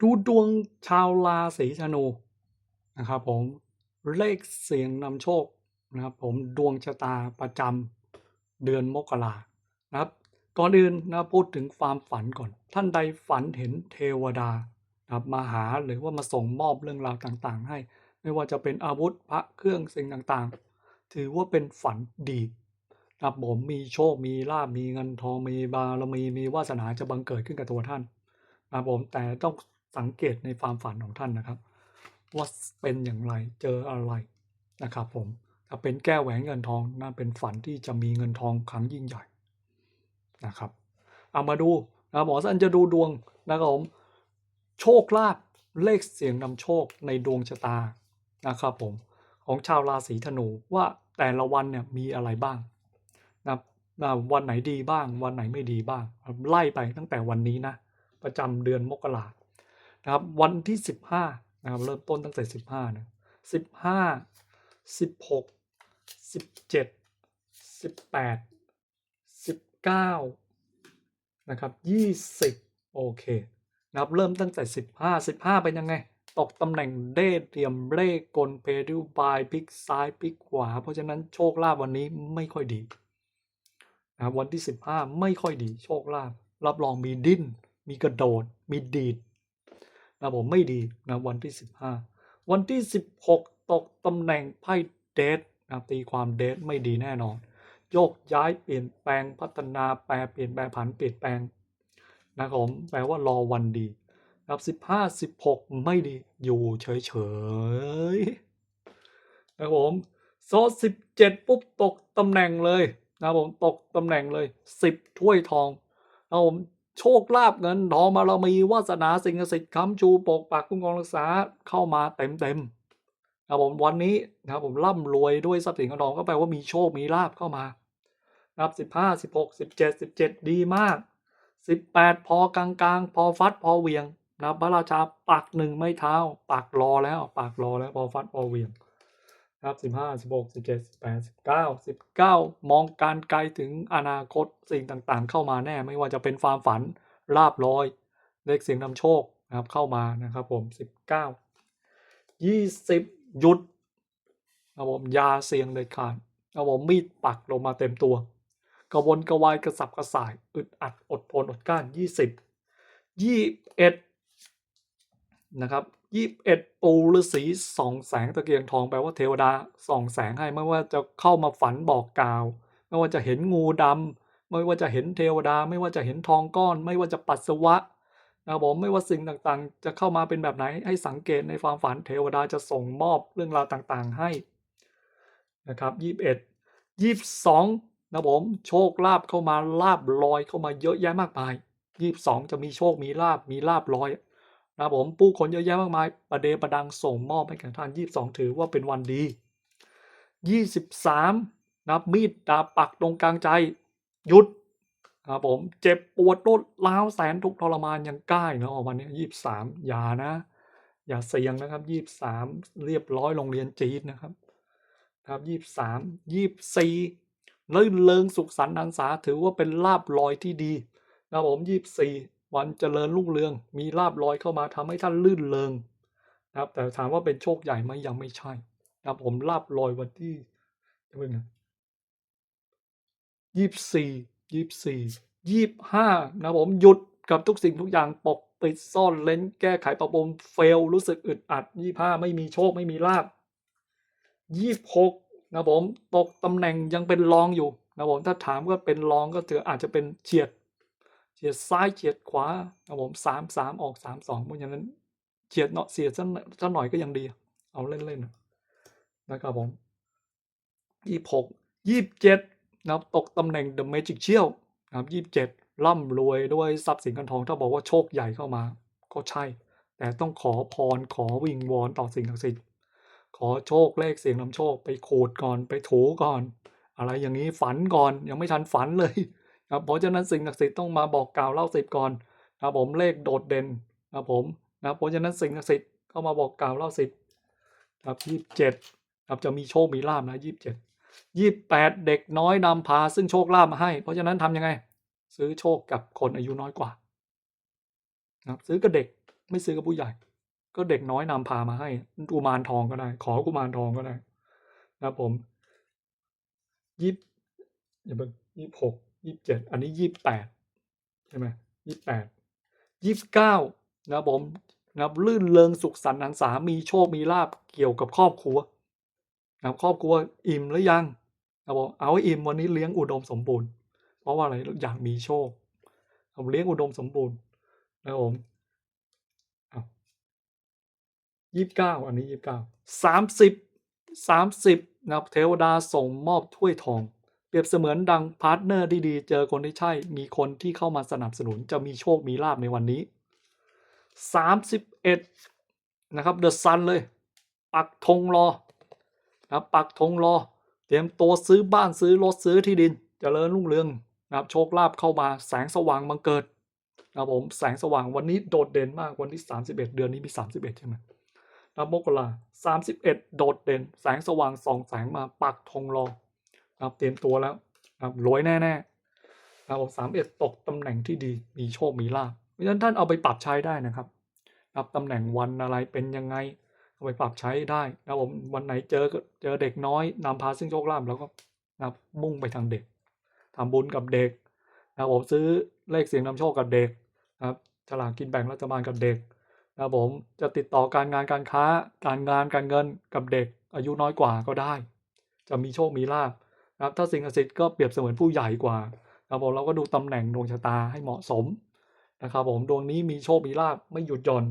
ดูดวงชาวราศีธนูนะครับผมเลขเสียงนำโชคนะครับผมดวงชะตาประจำเดือนมกรานะครับก่อนอื่นนะพูดถึงความฝันก่อน ท่านใดฝันเห็นเทวดานะครับมาหาหรือว่ามาส่งมอบเรื่องราวต่างๆ ให้ ไม่ว่าจะเป็นอาวุธพระเครื่องสิ่งต่างๆ ถือว่าเป็นฝันดีนะครับผมมีโชคมีลาบมีเงินทองมีบารมีมีวาสนาจะบังเกิดขึ้นกับตัวท่านนะครับผมแต่ต้อง สังเกตในความฝันของท่านนะครับว่าเป็นอย่างไรเจออะไรนะครับผมถ้าเป็นแก้วแหวนเงินทองนั่นเป็นฝันที่จะมีเงินทองครั้งยิ่งใหญ่นะครับ เอามาดูนะหมอสันจะดูดวงนะครับผมโชคลาภเลขเสียงนำโชคในดวงชะตานะครับผมของชาวราศีธนูว่าแต่ละวันเนี่ยมีอะไรบ้างนะนะวันไหนดีบ้าง วันไหนไม่ดีบ้าง ไล่ไปตั้งแต่วันนี้นะ ประจำเดือนมกรา นะครับ วันที่15นะครับ เริ่มต้นตั้งแต่15นะ15 16 17 18 19นะครับ20โอเคนะครับ เริ่มตั้งแต่15 15เป็นยังไง ตกตำแหน่งเดทเตรียมเลขกลเพดิวบายพลิกซ้ายพลิกขวา เพราะฉะนั้นโชคลาภวันนี้ไม่ค่อยดีนะครับวันที่ 15 ไม่ค่อยดีโชคลาภรับรองมีดิ้น มีกระโดด มีดีด นะผมไม่ดีนะวันที่ 15 วันที่ 16 ตกตำแหน่งไพ่เดทนะตีความเดทไม่ดีแน่นอน โยกย้ายเปลี่ยนแปลงพัฒนาแปลเปลี่ยนแปลงผันเปลี่ยนแปลงนะครับผมแปลว่ารอวันดีนะครับสิบห้าสิบหกไม่ดีอยู่เฉยๆนะผมโซสิบเจ็ดปุ๊บตกตำแหน่งเลยนะผมตกตำแหน่งเลยสิบถ้วยทองนะผม โชคลาภเงินทองมาเรามีวาสนาสิ่งศักดิ์สิทธิ์ค้ำชูปกปักคุ้มครองรักษาเข้ามาเต็มเต็มๆนะครับผมวันนี้นะครับผมร่ำรวยด้วยทรัพย์สินเงินทองก็แปลว่ามีโชคมีลาภเข้ามานะครับสิบห้าสิบหกสิบเจ็ดสิบเจ็ดดีมากสิบแปดพอกลางกลางๆพอฟัดพอเวียงนะครับพระราชาปักหนึ่งไม่เท้าปักรอแล้วปักรอแล้วพอฟัดพอเวียง ครับสิบห้าสิบหกสิบเจ็ดสิบแปดสิบเก้าสิบเก้ามองการไกลถึงอนาคตสิ่งต่างๆ เข้ามาแน่ไม่ว่าจะเป็นความฝันลาบลอย เลขเสียงนำโชคนะครับเข้ามานะครับผมสิบเก้ายี่สิบหยุดครับผมยาเสียงเด็ดขาดครับผมมีดปักลงมาเต็มตัว กระวนกระวายกระสับกระส่าย อึดอัดอดทนอดกลั้นยี่สิบยี่เอ็ดนะครับ ยี่เอ็ดปูฤาษีส่องแสงตะเกียงทองแปลว่าเทวดาส่องแสงให้ไม่ว่าจะเข้ามาฝันบอกกล่าว ไม่ว่าจะเห็นงูดำไม่ว่าจะเห็นเทวดา ไม่ว่าจะเห็นทองก้อน ไม่ว่าจะปัสสาวะนะครับผมไม่ว่าสิ่งต่างๆ จะเข้ามาเป็นแบบไหนให้สังเกตในความฝันเทวดาจะส่งมอบเรื่องราวต่างๆให้นะครับยี่สิบเอ็ดยี่สิบสองนะผมโชคลาภเข้ามาลาบลอยเข้ามาเยอะแยะมากมายยี่สิบสองจะมีโชคมีลาบมีลาบลอย นะผมผู้คนเยอะแยะมากมาย ประเดประดังส่งมอบให้แก่ท่านยี่สิบสองถือว่าเป็นวันดียี่สิบสามนะมีดดาบปักตรงกลางใจหยุดนะครับผมเจ็บปวดรดล้าวแสนทุกทรมานยังใกล้เนาะวันนี้ยี่สิบสามอย่านะ อย่าเสี่ยงนะครับยี่สิบสามเรียบร้อยโรงเรียนจีนนะครับครับยี่สามยี่สี่ลื่นเริงสุขสันต์หันษาถือว่าเป็นลาบลอยที่ดีนะครับผมยี่สี่ วันเจริญรุ่งเรือง มีลาบลอยเข้ามาทำให้ท่านลื่นเริงนะครับ แต่ถามว่าเป็นโชคใหญ่ไหมยังไม่ใช่นะครับผมลาบลอยวันที่เป็นยี่สี่ยี่สี่ยี่ห้านะผมหยุดกับทุกสิ่งทุกอย่างปกปิดซ่อนเลนแก้ไขปรับปรุงเฟลรู้สึกอึดอัดยี่ห้าไม่มีโชคไม่มีลาบยี่สิบหกนะผมตกตำแหน่งยังเป็นรองอยู่นะผมถ้าถามว่าเป็นรองก็เจออาจจะเป็นเฉียด เฉียดซ้ายเฉียดขวานะผมสามสามออกสามสองเพราะฉะนั้นเฉียดเนาะเสียดสักหน่อยก็ยังดี เอาเล่นๆนะครับผมยี่หกยี่สิบเจ็ดนะครับตกตำแหน่ง The Magic เชี่ยวนะครับยี่สิบเจ็ดร่ำรวยด้วยทรัพย์สินเงินทองถ้าบอกว่าโชคใหญ่เข้ามา ก็ใช่ แต่ต้องขอพรขอวิงวอนต่อสิ่งศักดิ์สิทธิ์ขอโชคเลขเสียงนำโชคไปขูดก่อนไปถูก่อน อะไรอย่างนี้ฝันก่อนยังไม่ทันฝันเลย ครับเพราะฉะนั้นสิ่งศักดิ์สิทธิ์ต้องมาบอกกล่าวเล่าสิบก่อนครับผมเลขโดดเด่นนะครับผมนะเพราะฉะนั้นสิ่งศักดิ์สิทธิ์เข้ามาบอกกล่าวเล่าสิบครับยี่สิบเจ็ดครับจะมีโชคมีลาบนะยี่สิบเจ็ดยี่สิบแปดเด็กน้อยนำพาซึ่งโชคลาภมาให้ เพราะฉะนั้นทำยังไง ซื้อโชคกับคนอายุน้อยกว่าครับซื้อกับเด็กไม่ซื้อกับผู้ใหญ่ ก็เด็กน้อยนำพามาให้กุมารทองก็ได้ ขอกุมารทองก็ได้นะผมยี่อย่าเพิ่ง ยี่หกยี่เจ็ดอันนี้ยี่สิบแปดใช่ไหมยี่สิบแปดยี่สิบเก้านะผมนะครับลื่นเริงสุขสันต์หันษามีโชคมีลาบเกี่ยวกับครอบครัวนะครับครอบครัวอิ่มหรือยังนะบผมเอาให้อิ่มวันนี้เลี้ยงอุดมสมบูรณ์ เพราะว่าอะไรอยากมีโชคผมเลี้ยงอุดมสมบูรณ์นะผมยี่สิบเก้าอันนี้ยี่สิบเก้าสามสิบสามสิบนะครับเทวดาส่งมอบถ้วยทอง เปรียบเสมือนดังพาร์ทเนอร์ที่ดี เจอคนที่ใช่ มีคนที่เข้ามาสนับสนุนจะมีโชคมีลาบในวันนี้สามสิบเอ็ดนะครับเดอะซันเลย ปักธงรอนะครับปักธงรอ เตรียมตัวซื้อบ้านซื้อรถซื้อที่ดินจเจริญรุ่งเรืองนะครับโชคลาภเข้ามาแสงสว่างบังเกิดนะครับผมแสงสว่างวันนี้โดดเด่นมากวันที่ 31 เดือนนี้มี 31 ใช่ไหมนะมกราสามสิบเอ็ดโดดเด่น แสงสว่างสองแสงมาปักธงรอ ครับเตรียมตัวแล้วครับรวยแน่ๆครับสามเอ็ดตกตำแหน่งที่ดีมีโชคมีลาภเพราะฉะนั้นท่านเอาไปปรับใช้ได้นะครับครับตำแหน่งวันอะไรเป็นยังไงเอาไปปรับใช้ได้นะครับผมวันไหนเจอเจอเด็กน้อยนำพาซึ่งโชคลาภแล้วก็นะครับมุ่งไปทางเด็กทำบุญกับเด็กนะครับผมซื้อเลขเสียงนำโชคกับเด็กนะครับฉลากกินแบ่งรัฐบาลกับเด็กนะครับผมจะติดต่อการงานการค้า การงานการเงินกับเด็ก อายุน้อยกว่าก็ได้ จะมีโชคมีลาภ นะครับถ้าสิ่งศักดิ์สิทธิ์ก็เปรียบเสมือนผู้ใหญ่กว่าครับผมเราก็ดูตำแหน่งดวงชะตาให้เหมาะสมนะครับผมดวงนี้มีโชค มีลาภไม่หยุดหย่อน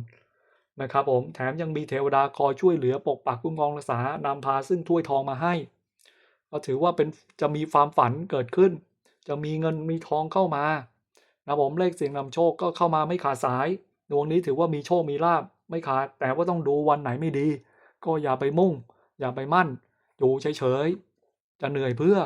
นะครับผมแถมยังมีเทวดาคอยช่วยเหลือปกปักคุ้มครองรักษานำพาซึ่งถ้วยทองมาให้ ก็ถือว่าเป็นจะมีความฝันเกิดขึ้น จะมีเงินมีทองเข้ามานะผมเลขเสียงนำโชคก็เข้ามาไม่ขาดสาย ดวงนี้ถือว่ามีโชค มีลาบไม่ขาด แต่ว่าต้องดูวันไหนไม่ดี ก็อย่าไปมุ่ง อย่าไปมั่น อยู่เฉย จะเหนื่อยเพื่อ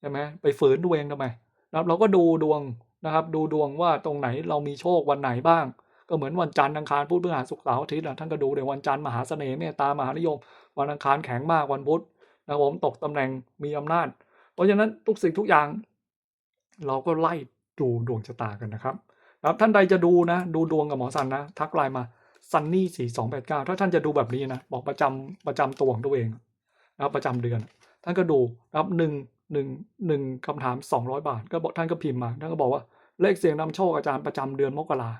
ใช่ไหมไปฝืนตัวเองทำไมนะครับเราก็ดูดวงนะครับ ดูดวงว่าตรงไหนเรามีโชควันไหนบ้าง ก็เหมือนวันจันทร์อังคารพุธพฤหัสศุกร์เสาร์อาทิตย์ท่านก็ดูเดี๋ยววันจันทร์มหาเสน่ห์เมตตามหานิยม วันอังคารแข็งมากวันพุธนะครับผมตกตำแหน่งมีอำนาจ เพราะฉะนั้นทุกสิ่งทุกอย่าง เราก็ไล่ดูดวงชะตากันนะครับครับท่านใดจะดูนะ ดูดวงกับหมอสันนะ ทักไลน์มาซันนี่สี่สองแปดเก้าถ้าท่านจะดูแบบนี้นะ บอกประจำประจำตัวของตัวเองนะครับประจำเดือน ท่านก็ดูนะครับหนึ่งหนึ่งหนึ่งคำถามสองร้อยบาท ก็บอกท่านก็พิมพ์มาท่านก็บอกว่าเลขเสียงนำโชคอาจารย์ประจำเดือนมกรา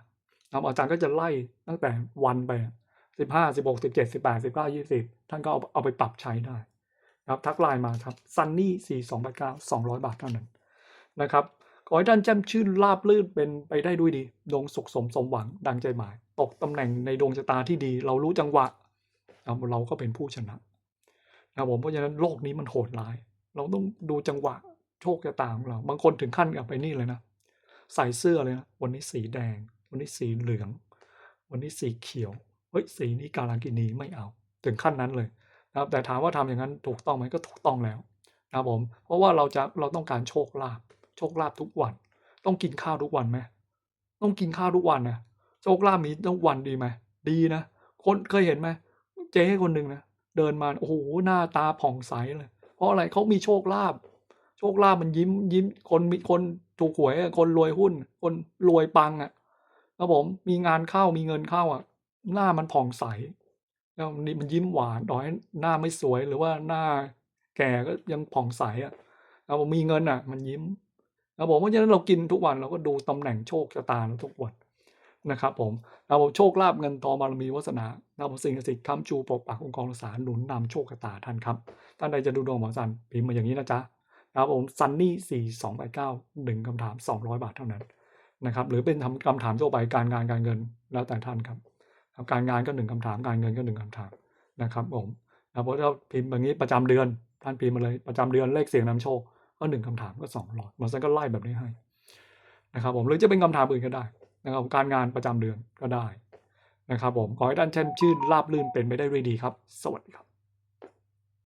ครับอาจารย์ก็จะไล่ตั้งแต่วันไปสิบห้าสิบหกสิบเจ็ดสิบแปดสิบเก้ายี่สิบท่านก็เอาเอาไปปรับใช้ได้ครับทักไลน์มาครับซันนี่สี่สองแปดเก้าสองร้อยบาทเท่านั้นนะครับขอให้ท่านแจ่มชื่นราบลื่นเป็นไปได้ด้วยดีดวงสุขสมสมหวังดังใจหมาย ตกตำแหน่งในดวงชะตาที่ดี เรารู้จังหวะ เราก็เป็นผู้ชนะ นะผมเพราะฉะนั้นโลกนี้มันโหดร้าย เราต้องดูจังหวะโชคชะตาของเรา บางคนถึงขั้นกับไปนี่เลยนะ ใส่เสื้อเลยนะ วันนี้สีแดง วันนี้สีเหลือง วันนี้สีเขียว เฮ้ย สีนี้กาลากินีไม่เอา ถึงขั้นนั้นเลยนะครับ แต่ถามว่าทำอย่างนั้นถูกต้องไหมก็ถูกต้องแล้วนะครับผม เพราะว่าเราจะเราต้องการโชคลาภ โชคลาภทุกวัน ต้องกินข้าวทุกวันไหม ต้องกินข้าวทุกวันนะ โชคลาภมีทุกวันดีไหม ดีนะ คนเคยเห็นไหม เจ๊คนหนึ่งนะ เดินมาโอ้โหหน้าตาผ่องใสเลย เพราะอะไรเขามีโชคลาภโชคลาภมันยิ้มยิ้มคนมีคนถูกหวยคนรวยหุ้น คนรวยปังอะครับผมมีงานเข้ามีเงินเข้าอะ หน้ามันผ่องใสแล้วนี่มันยิ้มหวานต่อให้หน้าไม่สวยหรือว่าหน้าแก่ก็ยังผ่องใสอะครับผมมีเงินอะ มันยิ้มครับผมเพราะฉะนั้นเรากินทุกวันเราก็ดูตำแหน่งโชคชะตาเราทุกวัน นะครับผมเราโชคลาภเงินทองบารมีวาสนาเราสิ่งศักดิ์สิทธิ์ค้ำชูปกปักองค์กรรักษาหนุนนำโชคชะตาท่านครับท่านใดจะดูดวงหมอสันพิมพ์มาอย่างนี้นะจ๊ะครับผมซันนี่สี่สองแปดเก้าหนึ่งคำถามสองร้อยบาทเท่านั้นนะครับหรือเป็นคำถามทั่วไปการงานการเงินแล้วแต่ท่านครับการงานก็หนึ่งคำถามการเงินก็หนึ่งคำถามนะครับผมนะเพราะเราพิมพ์แบบนี้ประจำเดือนท่านพิมพ์มาเลยประจำเดือนเลขเสียงนำโชคก็หนึ่งคำถามก็สองร้อยหมอสันก็ไล่แบบนี้ให้นะครับผมหรือจะเป็นคำถามอื่นก็ได้ นะครับการงานประจำเดือนก็ได้นะครับผมขอให้ท่านเช่นชื่นราบลื่นเป็นไปได้ด้วยดีครับ สวัสดีครับ